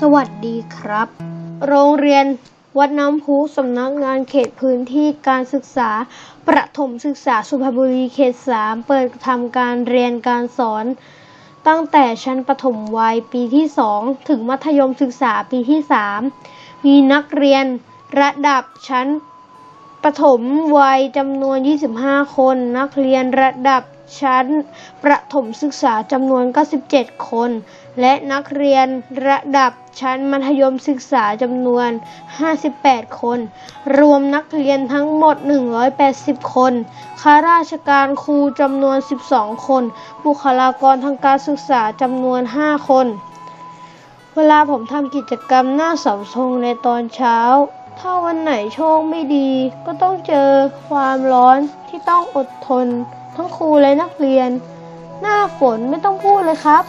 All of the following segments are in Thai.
สวัสดีครับ โรงเรียนวัดน้ำพุสำนักงานเขตพื้นที่การศึกษา ประถมศึกษาสุพรรณบุรีเขต3เปิดทำการเรียนการสอน ตั้งแต่ชั้นประถมวัยปีที่2ถึงมัธยมศึกษาปีที่3มีนักเรียนระดับชั้นประถมวัยจำนวน 25 คน นักเรียนระดับ ชั้นประถมศึกษาจำนวน 97 คน และนักเรียนระดับชั้นมัธยมศึกษาจำนวน 58 คน รวมนักเรียนทั้งหมด 180 คนข้าราชการครูจำนวน 12 คน บุคลากรทางการศึกษาจำนวน 5 คน เวลาผมทำกิจกรรมหน้าเสาธงในตอนเช้า ถ้าวันไหนโชคไม่ดี ก็ต้องเจอความร้อนที่ต้องอดทน ทั้งครูและนักเรียน หน้าฝนไม่ต้องพูดเลยครับ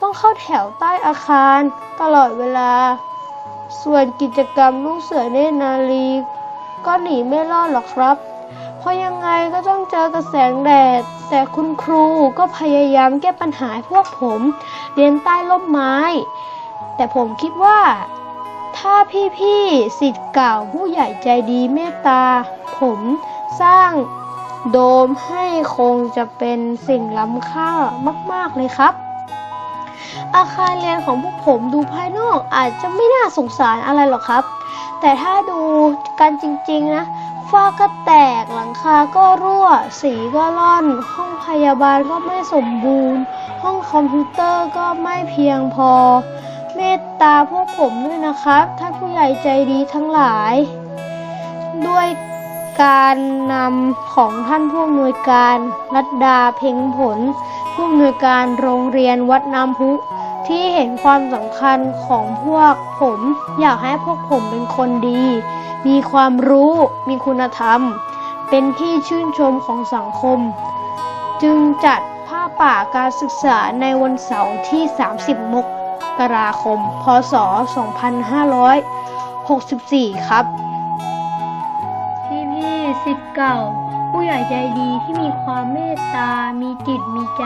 ต้องเข้าแถวใต้อาคารตลอดเวลา ส่วนกิจกรรมลูกเสือเนตรนารีก็หนีไม่รอดหรอกครับ เพราะยังไงก็ต้องเจอกับแสงแดด แต่คุณครูก็พยายามแก้ปัญหาพวกผม เรียนใต้ร่มไม้ แต่ผมคิดว่า ถ้าพี่ๆสิทธิ์เก่าผู้ใหญ่ใจดีเมตตา ผมสร้างโดมให้คงจะเป็นสิ่งล้ำค่ามาก ๆ เลยครับ อาคารเรียนของพวกผมดูภายนอกอาจจะไม่น่าสงสารอะไรหรอกครับ แต่ถ้าดูกันจริง ๆ นะฝ้าก็แตกหลังคาก็รั่ว สีก็ร่อน ห้องพยาบาลก็ไม่สมบูรณ์ ห้องคอมพิวเตอร์ก็ไม่เพียงพอ เมตตาพวกผมด้วยนะครับ ท่านผู้ใหญ่ใจดีทั้งหลาย ด้วยการนำของท่านผู้อำนวยการรัตดาเพ็งผล ผู้อำนวยการโรงเรียนวัดน้ำพุที่เห็นความสำคัญของพวกผม อยากให้พวกผมเป็นคนดี มีความรู้มีคุณธรรม เป็นที่ชื่นชมของสังคม จึงจัดผ้าป่าการศึกษาในวันเสาร์ที่ 30 มก กราคม พศ 2564 ครับ พี่พี่สิทธิ์เก่า ผู้ใหญ่ใจดีที่มีความเมตตา มีจิตมีใจ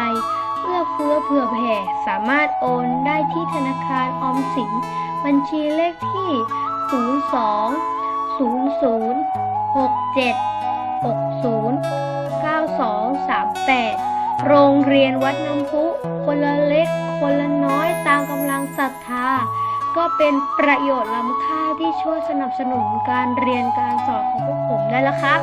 เอื้อเฟื้อเผื่อแผ่ สามารถโอนได้ที่ธนาคารออมสิน บัญชีเลขที่ 02 00 67 60 9238 โรงเรียนวัดน้ำพุ คนละเล็ก คนละน้อยตามกำลังศรัทธา ก็เป็นประโยชน์ล้ำค่าที่ช่วยสนับสนุนการเรียนการสอนของพวกผมได้แล้วครับ